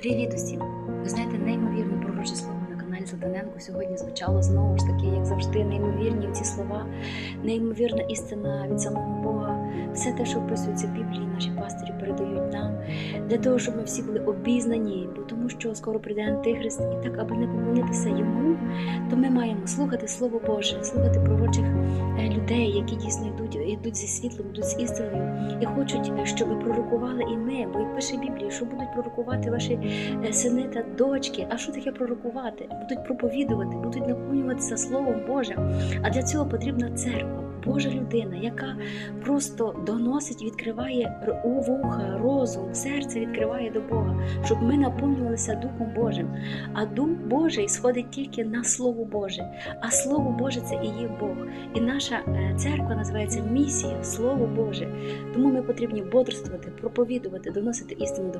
Привіт усім! Ви знаєте, неймовірне пророче слово на каналі Сатаненко сьогодні звучало знову ж таки, як завжди, неймовірні ці слова, неймовірна істина від самого Бога. Все те, що описується в Біблії, наші пастирі передають нам для того, щоб ми всі були обізнані, бо тому що скоро прийде Антихрист, і так, аби не поклонитися йому, то ми маємо слухати Слово Боже, слухати пророчих е, людей, які дійсно йдуть, йдуть зі світлом, йдуть з істиною і хочуть, щоб пророкували і ми. Бо як пише Біблія, що будуть пророкувати ваші е, сини та дочки. А що таке пророкувати? Будуть проповідувати, будуть наповнюватися Словом Божим. А для цього потрібна церква, Божа людина, яка просто доносить, відкриває вуха, розум, серце відкриває до Бога, щоб ми наповнювалися Духом Божим. А Дух Божий сходить тільки на Слово Боже. А Слово Боже це і є Бог. І наша е, церква називається місія Слово Боже. Тому ми потрібні бодрствувати, проповідувати, доносити істину до